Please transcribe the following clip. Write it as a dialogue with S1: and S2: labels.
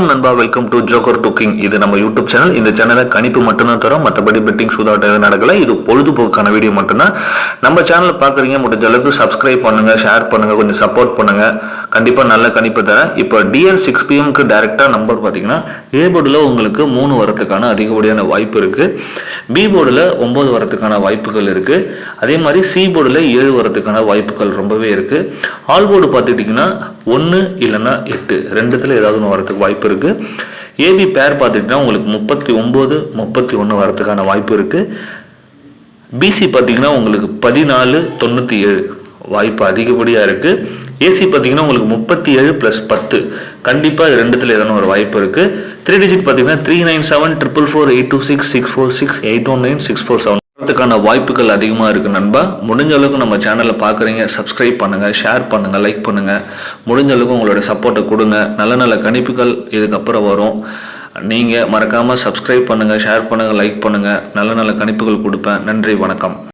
S1: வணக்கம் நண்பா welcome to joker டுக்கிங் இது நம்ம யூடியூப் சேனல் இந்த சேனலை கணிப்பு மட்டும்தான் தரும் மற்றபடி பெட்டிங் சூதாட்டம் எதுவும் நடக்கல. இது பொழுதுபோக்கான வீடியோ மட்டும்தான். நம்ம சேனலை பார்க்குறீங்க முடிஞ்ச அளவுக்கு சப்ஸ்கிரைப் பண்ணுங்க ஷேர் பண்ணுங்க கொஞ்சம் சப்போர்ட் பண்ணுங்க. கண்டிப்பாக நல்ல கணிப்பு தரேன். இப்போ டிஎல் சிக்ஸ் பிஎம்க்கு டேரெக்டாக நம்பர் பார்த்தீங்கன்னா ஏ போர்டில் உங்களுக்கு மூணு வரத்துக்கான அதிகப்படியான வாய்ப்பு இருக்குது பி போர்டில் ஒம்பது வரத்துக்கான வாய்ப்புகள் இருக்குது அதே மாதிரி சி போர்டில் ஏழு வரத்துக்கான வாய்ப்புகள் ரொம்பவே இருக்குது ஆல் போர்டு பார்த்துக்கிட்டிங்கன்னா ஒன்று இல்லைன்னா எட்டு. ரெண்டுத்தில் ஏதாவது ஒன்று வரதுக்கு வாய்ப்பு இருக்குது ஏபி பேர் பார்த்துக்கிட்டிங்கன்னா உங்களுக்கு முப்பத்தி ஒம்பது முப்பத்தி ஒன்று வரதுக்கான வாய்ப்பு இருக்குது பிசி பார்த்தீங்கன்னா உங்களுக்கு பதினாலு தொண்ணூற்றி ஏழு. வாய்ப்பு அதிகப்படியாக இருக்குது ஏசி பார்த்தீங்கன்னா உங்களுக்கு முப்பத்தி ஏழு ப்ளஸ் பத்து. கண்டிப்பாக ரெண்டுத்தில் ரெண்டுத்துல ஏதாவது ஒரு வாய்ப்பு இருக்குது த்ரீ டிஜிட் பார்த்தீங்கன்னா three nine seven triple four eight two six six four six eight one nine six four seven வரதுக்கான வாய்ப்புகள் அதிகமாக இருக்குது நண்பா. முடிஞ்ச அளவுக்கு நம்ம சேனலை பார்க்குறீங்க சப்ஸ்கிரைப் பண்ணுங்கள் ஷேர் பண்ணுங்கள் லைக் பண்ணுங்கள் முடிஞ்ச அளவுக்கு உங்களோட சப்போர்ட்டை கொடுங்க. நல்ல நல்ல கணிப்புகள் இதுக்கப்புறம் வரும். நீங்கள் மறக்காமல் சப்ஸ்கிரைப் பண்ணுங்கள் ஷேர் பண்ணுங்கள் லைக் பண்ணுங்கள் நல்ல நல்ல கணிப்புகள் கொடுப்பேன். நன்றி வணக்கம்.